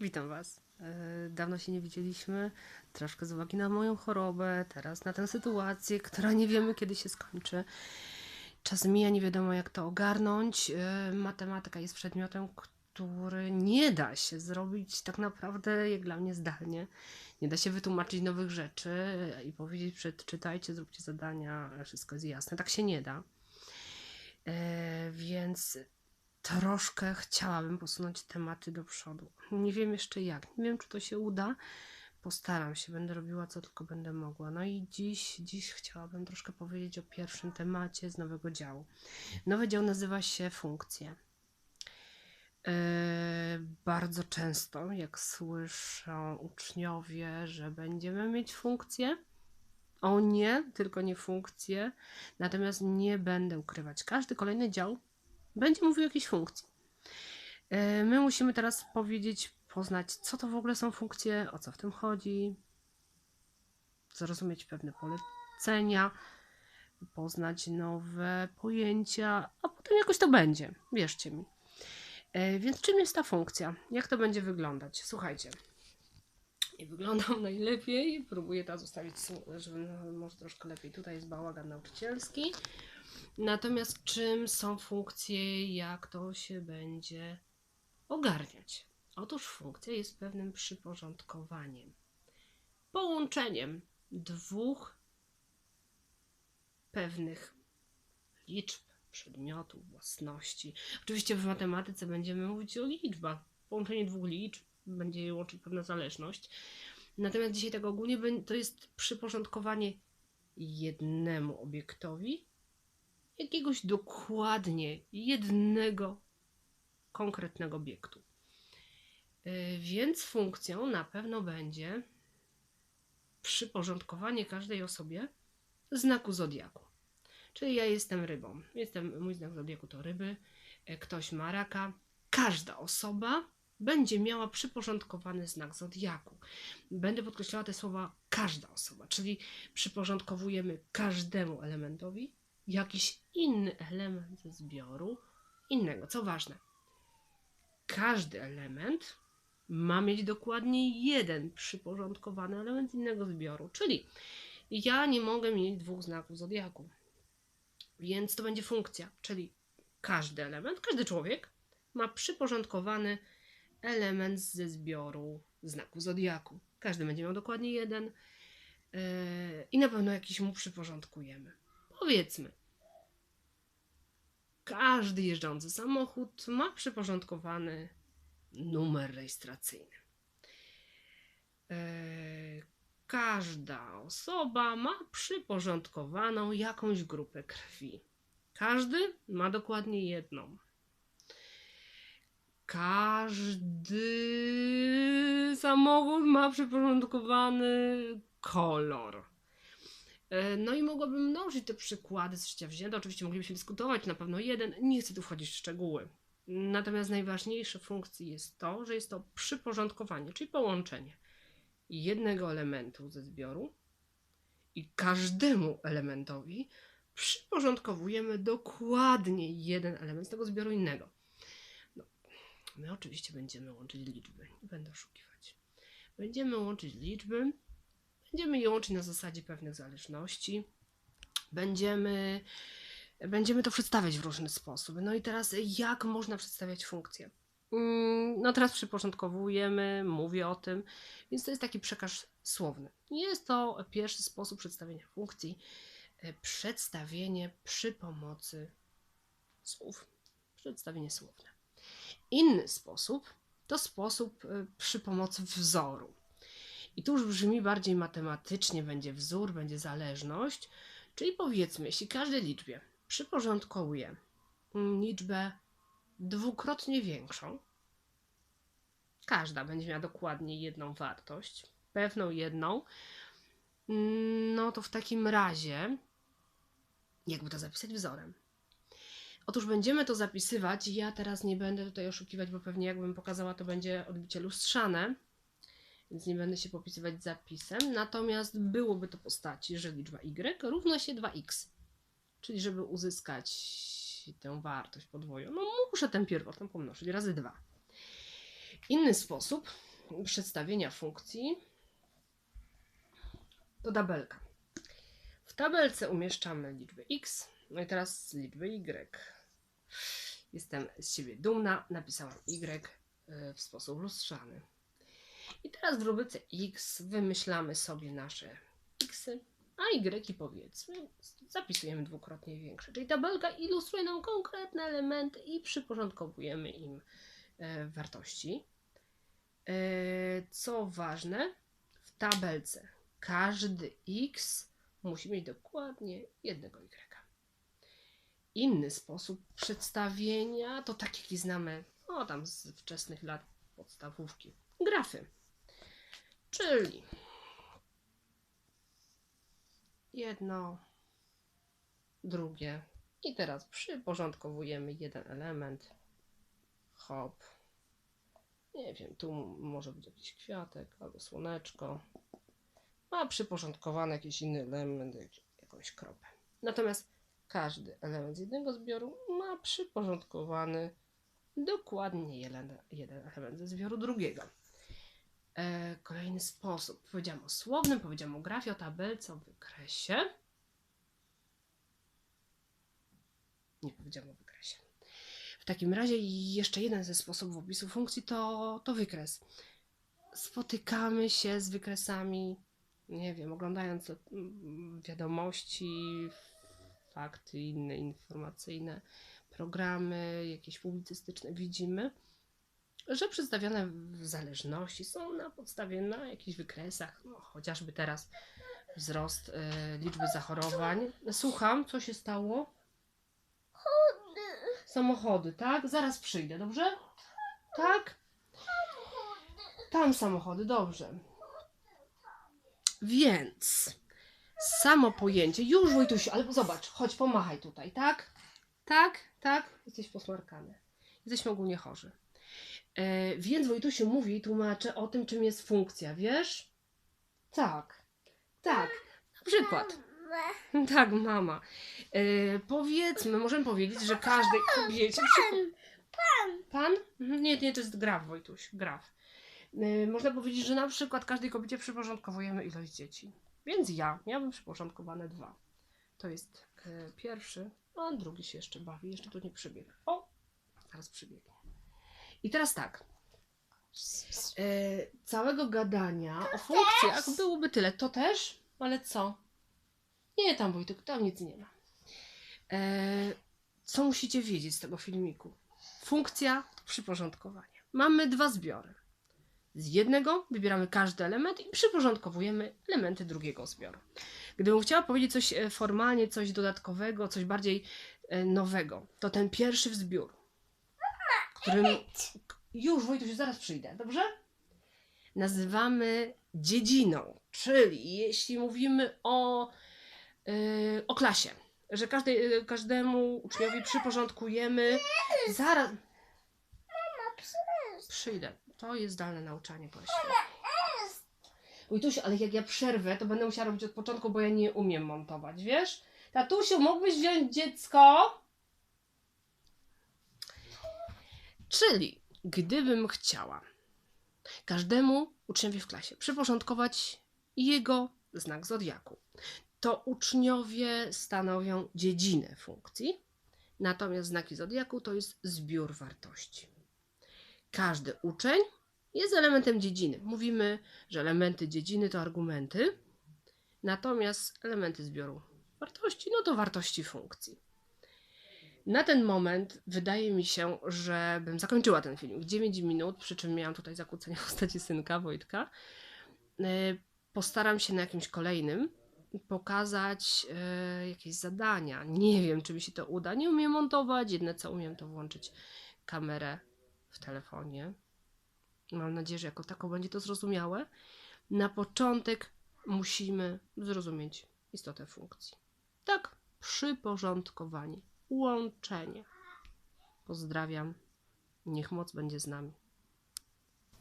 Witam Was. E, Dawno się nie widzieliśmy, troszkę z uwagi na moją chorobę, teraz na tę sytuację, która nie wiemy kiedy się skończy. Czas mija, nie wiadomo jak to ogarnąć. E, Matematyka jest przedmiotem, który nie da się zrobić tak naprawdę, jak dla mnie, zdalnie. Nie da się wytłumaczyć nowych rzeczy i powiedzieć, przeczytajcie, zróbcie zadania, wszystko jest jasne. Tak się nie da. E, Więc troszkę chciałabym posunąć tematy do przodu. Nie wiem jeszcze jak, nie wiem czy to się uda. Postaram się, będę robiła co tylko będę mogła. No i dziś, dziś chciałabym troszkę powiedzieć o pierwszym temacie z nowego działu. Nowy dział nazywa się funkcje. Yy, bardzo często, jak słyszą uczniowie, że będziemy mieć funkcje, o nie, tylko nie funkcje. Natomiast nie będę ukrywać. Każdy kolejny dział będzie mówił o jakiejś funkcji. E, My musimy teraz powiedzieć, poznać, co to w ogóle są funkcje, o co w tym chodzi, zrozumieć pewne polecenia, poznać nowe pojęcia, a potem jakoś to będzie, wierzcie mi. E, Więc czym jest ta funkcja? Jak to będzie wyglądać? Słuchajcie. I wyglądam najlepiej. Próbuję teraz ustawić, su- żeby może troszkę lepiej. Tutaj jest bałagan nauczycielski. Natomiast czym są funkcje, jak to się będzie ogarniać? Otóż funkcja jest pewnym przyporządkowaniem, połączeniem dwóch pewnych liczb, przedmiotów, własności. Oczywiście w matematyce będziemy mówić o liczbach. Połączenie dwóch liczb będzie łączyć pewna zależność. Natomiast dzisiaj tak ogólnie to jest przyporządkowanie jednemu obiektowi jakiegoś dokładnie jednego konkretnego obiektu. Yy, Więc funkcją na pewno będzie przyporządkowanie każdej osobie znaku zodiaku. Czyli ja jestem rybą. Jestem, mój znak zodiaku to ryby, e, ktoś ma raka. Każda osoba będzie miała przyporządkowany znak zodiaku. Będę podkreślała te słowa każda osoba, czyli przyporządkowujemy każdemu elementowi jakiś inny element ze zbioru innego. Co ważne, każdy element ma mieć dokładnie jeden przyporządkowany element innego zbioru, czyli ja nie mogę mieć dwóch znaków zodiaku. Więc to będzie funkcja, czyli każdy element, każdy człowiek ma przyporządkowany element ze zbioru znaku zodiaku. Każdy będzie miał dokładnie jeden yy, i na pewno jakiś mu przyporządkujemy. Powiedzmy, każdy jeżdżący samochód ma przyporządkowany numer rejestracyjny. Yy, Każda osoba ma przyporządkowaną jakąś grupę krwi. Każdy ma dokładnie jedną. Każdy samochód ma przyporządkowany kolor. E, No i mogłabym mnożyć te przykłady z życia wzięte. Oczywiście moglibyśmy dyskutować, na pewno jeden. Nie chcę tu wchodzić w szczegóły. Natomiast najważniejsze funkcji jest to, że jest to przyporządkowanie, czyli połączenie jednego elementu ze zbioru i każdemu elementowi przyporządkowujemy dokładnie jeden element z tego zbioru innego. No, my oczywiście będziemy łączyć liczby, nie będę oszukiwać. Będziemy łączyć liczby, będziemy je łączyć na zasadzie pewnych zależności, będziemy, będziemy to przedstawiać w różny sposób. No i teraz jak można przedstawiać funkcje? Mm, No teraz przyporządkowujemy, mówię o tym, więc to jest taki przekaz słowny. Jest to pierwszy sposób przedstawienia funkcji, e, przedstawienie przy pomocy słów, przedstawienie słowne. Inny sposób to sposób e, przy pomocy wzoru. I tu już brzmi bardziej matematycznie, będzie wzór, będzie zależność, czyli powiedzmy, jeśli każdej liczbie przyporządkowuję mm, liczbę dwukrotnie większą, każda będzie miała dokładnie jedną wartość, pewną jedną, mm, no to w takim razie, jakby to zapisać wzorem? Otóż będziemy to zapisywać. Ja teraz nie będę tutaj oszukiwać, bo pewnie jakbym pokazała, to będzie odbicie lustrzane, więc nie będę się popisywać zapisem. Natomiast byłoby to postaci, że liczba y równa się 2x. Czyli żeby uzyskać tę wartość podwoju, no muszę tę pierwotną pomnożyć razy 2. Inny sposób przedstawienia funkcji to tabelka. W tabelce umieszczamy liczbę x, no i teraz liczbę y. Jestem z siebie dumna, napisałam y y, w sposób lustrzany. I teraz w rubryce x wymyślamy sobie nasze x, a y powiedzmy zapisujemy dwukrotnie większe. Czyli tabelka ilustruje nam konkretne elementy i przyporządkowujemy im e, wartości. E, co ważne, w tabelce każdy x musi mieć dokładnie jednego y. Inny sposób przedstawienia to tak jaki znamy o tam z wczesnych lat podstawówki. Grafy. Czyli jedno, drugie. I teraz przyporządkowujemy jeden element. Hop. Nie wiem, tu może być jakiś kwiatek albo słoneczko. A przyporządkowany jakiś inny element, jak- jakąś kropę. Natomiast każdy element z jednego zbioru ma przyporządkowany dokładnie jeden, jeden element ze zbioru drugiego. E, kolejny sposób. Powiedziałam o słownym, powiedziałam o grafie, o tabelce, o wykresie. Nie powiedziałam o wykresie. W takim razie jeszcze jeden ze sposobów opisu funkcji to, to wykres. Spotykamy się z wykresami, nie wiem, oglądając mm, wiadomości, fakty inne informacyjne, programy jakieś publicystyczne, widzimy, że przedstawione w zależności są na podstawie na jakichś wykresach, no, chociażby teraz wzrost y, liczby zachorowań. Słucham, co się stało? Samochody, tak? Zaraz przyjdę, dobrze? Tak? Tam samochody, dobrze. Więc samo pojęcie, już Wojtusiu, ale zobacz, chodź, pomachaj tutaj, tak? Tak, tak, jesteś posmarkany. Jesteśmy ogólnie chorzy. E, więc Wojtusiu mówi i tłumaczy o tym, czym jest funkcja, wiesz? Tak, tak. Na przykład. Tak, mama. E, powiedzmy, możemy powiedzieć, że każdej kobiecie. Pan! Pan! Pan? Mhm, Nie, nie, to jest graf, Wojtuś, graf. E, można powiedzieć, że na przykład każdej kobiecie przyporządkowujemy ilość dzieci. Więc ja miałbym przyporządkowane dwa. To jest pierwszy, a drugi się jeszcze bawi, jeszcze tu nie przybiegł. O, zaraz przybiegnie. I teraz tak. E, całego gadania o funkcjach byłoby tyle. To też? Ale co? Nie, tam Wojtek, tam nic nie ma. E, co musicie wiedzieć z tego filmiku? Funkcja to przyporządkowanie. Mamy dwa zbiory. Z jednego wybieramy każdy element i przyporządkowujemy elementy drugiego zbioru. Gdybym chciała powiedzieć coś e, formalnie, coś dodatkowego, coś bardziej nowego, to ten pierwszy zbiór, którym... Już, Wojtuś, zaraz przyjdę, dobrze? Nazywamy dziedziną, czyli jeśli mówimy o, yy, o klasie, że każdej, yy, każdemu uczniowi przyporządkujemy... Zaraz... Przyjdę. To jest zdalne nauczanie właśnie. Wojtusiu, ale jak ja przerwę, to będę musiała robić od początku, bo ja nie umiem montować, wiesz? Tatusiu, mógłbyś wziąć dziecko? Czyli, gdybym chciała każdemu uczniowi w klasie przyporządkować jego znak zodiaku, to uczniowie stanowią dziedzinę funkcji, natomiast znaki zodiaku to jest zbiór wartości. Każdy uczeń jest elementem dziedziny. Mówimy, że elementy dziedziny to argumenty, natomiast elementy zbioru wartości no to wartości funkcji. Na ten moment wydaje mi się, że bym zakończyła ten filmik. 9 minut, przy czym miałam tutaj zakłócenie w postaci synka Wojtka. Yy, Postaram się na jakimś kolejnym pokazać yy, jakieś zadania. Nie wiem, czy mi się to uda. Nie umiem montować. Jedne co umiem, to włączyć kamerę w telefonie. Mam nadzieję, że jako taką będzie to zrozumiałe. Na początek musimy zrozumieć istotę funkcji. Tak, przyporządkowanie, łączenie. Pozdrawiam. Niech moc będzie z nami.